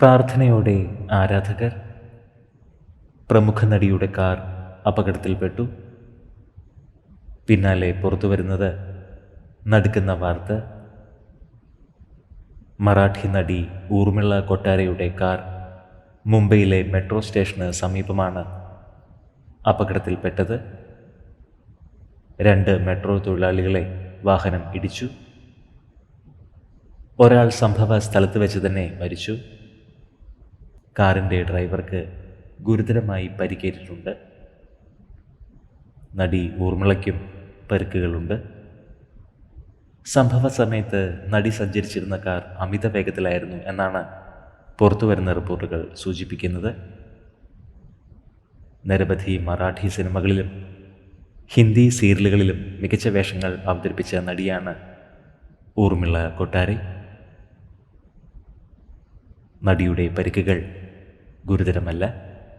പ്രാർത്ഥനയോടെ ആരാധകർ പ്രമുഖ നടിയുടെ കാർ അപകടത്തിൽപ്പെട്ടു. പിന്നാലെ പുറത്തു വരുന്നത് നടുക്കുന്ന വാർത്ത. മറാഠി നടി ഊർമിള കൊട്ടാരയുടെ കാർ മുംബൈയിലെ മെട്രോ സ്റ്റേഷന് സമീപമാണ് അപകടത്തിൽപ്പെട്ടത്. രണ്ട് മെട്രോ തൊഴിലാളികളെ വാഹനം ഇടിച്ചു. ഒരാൾ സംഭവ സ്ഥലത്ത് വെച്ച് തന്നെ മരിച്ചു. കാറിന്റെ ഡ്രൈവർക്ക് ഗുരുതരമായി പരിക്കേറ്റിട്ടുണ്ട്. നടി ഊർമിളയ്ക്കും പരുക്കുകളുണ്ട്. സംഭവ സമയത്ത് നടി സഞ്ചരിച്ചിരുന്ന കാർ അമിത വേഗത്തിലായിരുന്നു എന്നാണ് പുറത്തുവരുന്ന റിപ്പോർട്ടുകൾ സൂചിപ്പിക്കുന്നത്. നിരവധി മറാഠി സിനിമകളിലും ഹിന്ദി സീരിയലുകളിലും മികച്ച വേഷങ്ങൾ അവതരിപ്പിച്ച നടിയാണ് ഊർമിള കൊട്ടാരി. നടിയുടെ പരിക്കുകൾ ഗുരുതരമല്ല.